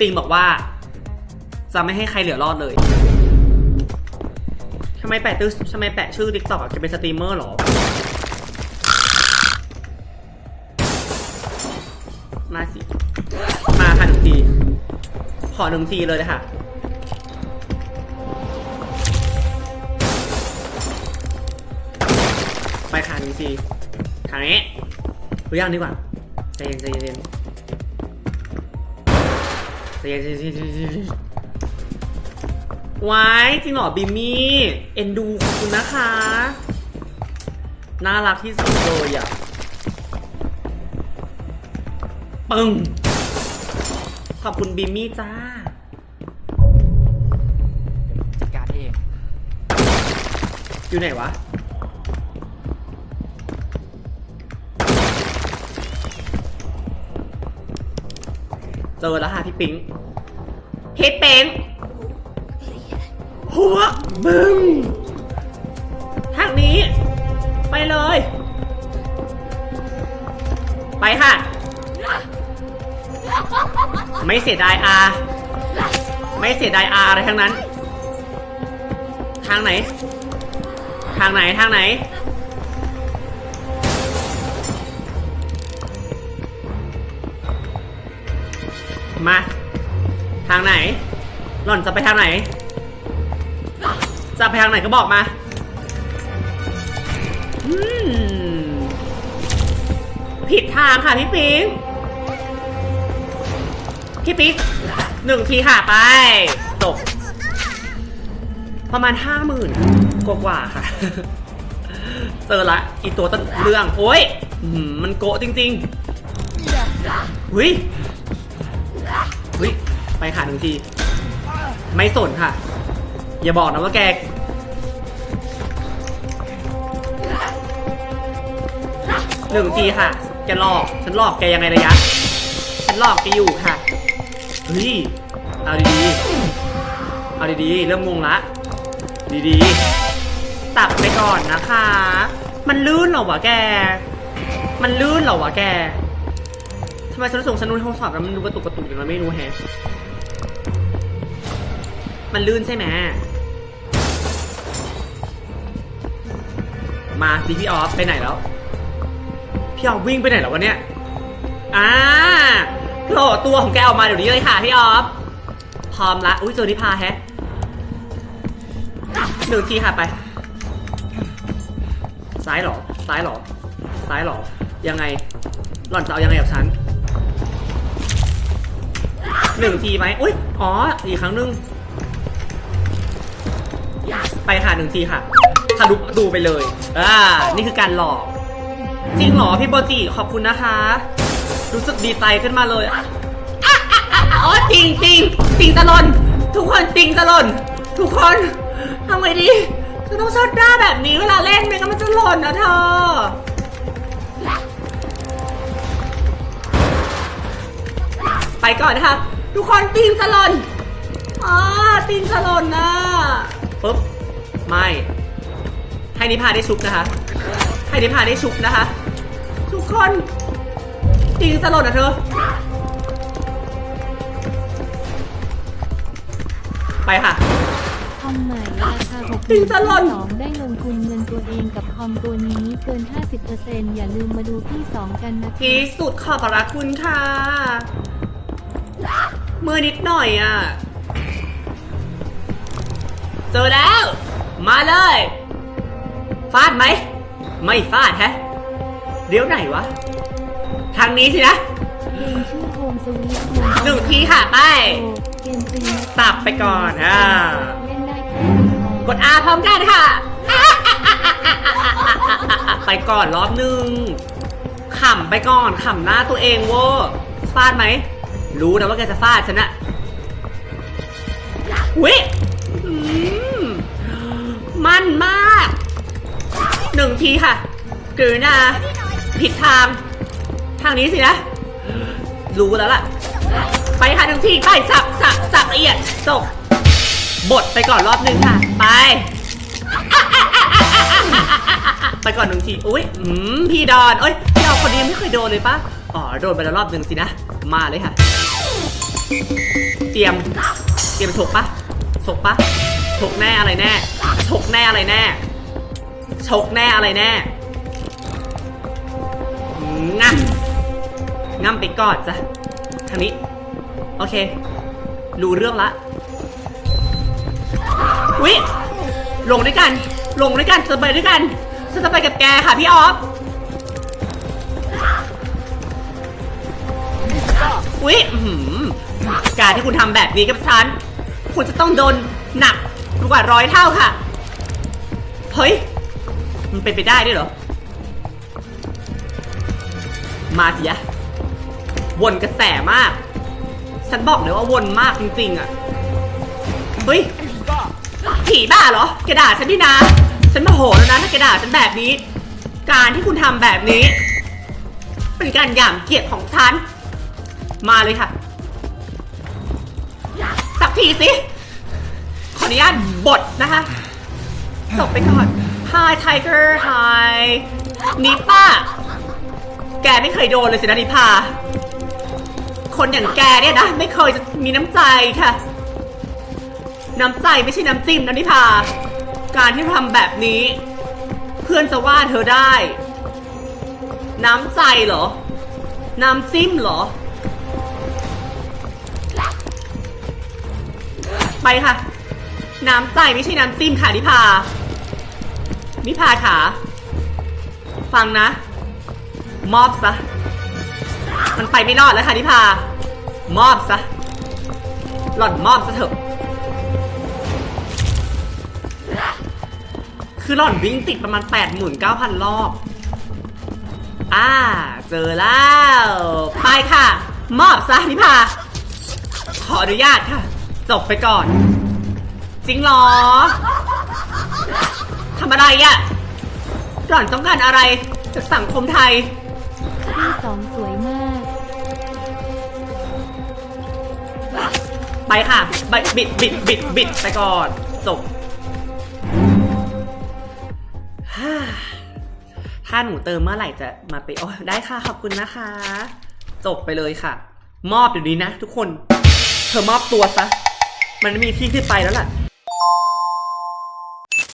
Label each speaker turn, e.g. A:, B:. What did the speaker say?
A: ติงบอกว่า จะไม่ให้ใครเหลือรอดเลยทำไมแปะตื้อทำไมแปะชื่อติ๊กต็อกจะเป็นสตรีมเมอร์เหรอมาสิ มาค่ะหนึ่งที ขอหนึ่งทีเลยเลยค่ะไปค่ะหนึ่งทีทางนี้รือยังดีกว่าใจเย็นใจเย็น เย็นใจเย็นใจเย็นใจเย็นใจเย็นว้จริงเหรอบิมมี่ เอ็นดูขอบคุณนะคะ น่ารักที่สุดเลยอะปึ้งขอบคุณบิมมี่จ้า
B: จัดการเอง
A: อยู่ไหนวะเจอแล้วค่ะพี่ปิ๊ง พี่ปิงหัวบึ้งทางนี้ ไปเลย ไปค่ะ ไม่เสียดายอา ไม่เสียดายอาอะไรทั้งนั้น ทางไหน ทางไหนทางไหนมา ทางไหน หล่อนจะไปทางไหน จะไปทางไหนก็บอกมาผิดทางค่ะพี่ปิ๊งพี่ปิ๊กหนึ่งทีค่ะไปจบประมาณห้าหมื่นกว่าๆค่ะ เจอละอีตัวต้นเรื่อง โอ้ยมันโกะจริงๆหุยหุย ไปค่ะหนึ่งที ไม่สนค่ะ อย่าบอกนะว่าแก หนึ่งทีค่ะ แกหลอก ฉันหลอกแกยังไงระยะ ฉันหลอกแกอยู่ค่ะ เฮ้ย เอาดีๆ เอาดีๆ เริ่มงงละ ดีๆ ตักไปก่อนนะคะ มันลื่นเหรอวะแก มันลื่นเหรอวะแกทำไมฉันส่งฉันนูนโทรศัพท์แล้วมันดูกระตุกกระตุกอย่างนั้นไม่รู้แฮะ มันลื่นใช่ไหมมาสิพี่ออฟไปไหนแล้ว พี่ออฟวิ่งไปไหนแล้ววะเนี่ยอ่าโผล่ตัวของแกออกมาเดี๋ยวนี้เลยค่ะพี่ออฟพร้อมละอุ้ยเจอนิพาแฮะหนึ่งทีค่ะไป ซ้ายหรอ ซ้ายหรอ ซ้ายหรอ ยังไง หล่อนจะเอายังไงกับฉันหนึ่งทีไหมอุ้ยอ๋อ อีกครั้งหนึง ไปค่ะหนึ่งทีค่ะทะลุประตูไปเลย อ่า นี่คือการหลอก จริงเหรอพี่โบจิขอบคุณนะคะ รู้สึกดีใจขึ้นมาเลยอะอะอะอะอ๋อจริงจริงจริงตะลน ทุกคนจริงตะลน ทุกคนทำไงดีฉันต้องชดหน้าแบบนี้เวลาเล่นไม่งั้นมันจะหล่นนะเธอ ไปก่อนนะคะ ทุกคนตีนสลนอ๋อตีนสลนนะ ปุ๊บ ไม่ ให้นิพาได้ชุบนะคะ ให้นิพาได้ชุบนะคะ ทุกคนตีนสลนอะเธอ ไปค่ะ
C: คอมใหม่ราคา6
A: ถึงจะหล่น
C: สองได้ลงทุนเงินตัวเองกับคอมตัวนี้เกิน 50%อย่าลืมมาดูที่2กันนะคะ
A: ที่สุดขอบพระคุณค่ะมือนิดหน่อยอะ มาเลย ฟาดไหม ไม่ฟาดแฮะ เดี๋ยวไหนวะ ทางนี้สินะ
C: เกมชื่อโฮมสวีทโฮม
A: หนึ่งทีค่ะไป
C: เกมฟรีนะ
A: สับไปก่อนอ่า
C: เล่นได้แค่หนึ่ง
A: กด R พร้อมกันค่ะ ไปก่อนรอบหนึ่งขำไปก่อนขำหน้าตัวเองเวอร์ฟาดไหม รู้นะว่าแกจะฟาดฉันอะวิอืม มันมากหนึ่งทีค่ะกลืนาผิดทาง ทางนี้สินะ รู้แล้วล่ะ ไปค่ะหนึ่งทีไปสับสับสับละเอียดจบบดไปก่อนรอบหนึ่งค่ะ ไป ไปก่อนหนึ่งทีอุ้ยอืมพี่ดอนเอ้ยพี่ดอนคนนี้ไม่เคยโดนเลยปะอ๋อโดนไปแล้วรอบหนึ่งสินะ มาเลยค่ะ เตรียม เตรียมฉกปะฉกปะ ฉกแน่อะไรแน่ฉกแน่อะไรแน่ฉกแน่อะไรแน่งับงับไปก่อนจ้ะทางนี้ โอเค รู้เรื่องละวิลงด้วยกัน ลงด้วยกันจะไปด้วยกันฉันจะไปกับแกค่ะพี่ออฟอุ๊ยการที่คุณทำแบบนี้กับฉัน คุณจะต้องโดนหนัก กว่าร้อยเท่าค่ะ เฮ้ย มันเป็นไปได้ด้วยเหรอ มาสิยะวนกระแสมาก ฉันบอกเลยว่าวนมากจริงๆอะ เฮ้ย ผีบ้าเหรอแกด่าฉันดินะฉันโมโหแล้วนะถ้าแกด่าฉันแบบนี้ การที่คุณทำแบบนี้ เป็นการหยามเกียรติของฉัน มาเลยค่ะ สักทีสิ ออนุญาตบทนะคะจบไปก่อน Hi Tiger Hi นิป้า แกไม่เคยโดนเลยสินะนิพา คนอย่างแกเนี่ยนะ ไม่เคยจะมีน้ำใจค่ะ น้ำใจไม่ใช่น้ำจิ้มนะนิพา การที่ทำแบบนี้ เพื่อนจะว่าเธอได้ น้ำใจเหรอ น้ำจิ้มเหรอ ไปค่ะ น้ำใจไม่ใช่น้ำจิ้มค่ะนิพา นิพาขาฟังนะ มอบซะ มันไปไม่รอดแล้วค่ะนิพา มอบซะ หล่อนมอบซะเถอะ คือหล่อนวิ่งติดประมาณ 89,000 รอบ อ่า เจอแล้ว ไปค่ะ มอบซะนิพา ขออนุญาตค่ะ จบไปก่อน จริงเหรอทำอะไรอะ่ะหล่อนต้องการอะไรจากสังคมไทย
C: พี่สองสวยมาก
A: ไปค่ะบิดบิดบิดบิดบิดไปก่อนจบฮ่าถ้าหนูเติมเมื่อไหร่จะมาไปโอ้ยได้ค่ะขอบคุณนะคะ จบไปเลยค่ะ มอบอยู่ดีนะทุกคน เธอมอบตัวซะ มันไม่มีที่ที่ไปแล้วล่ะ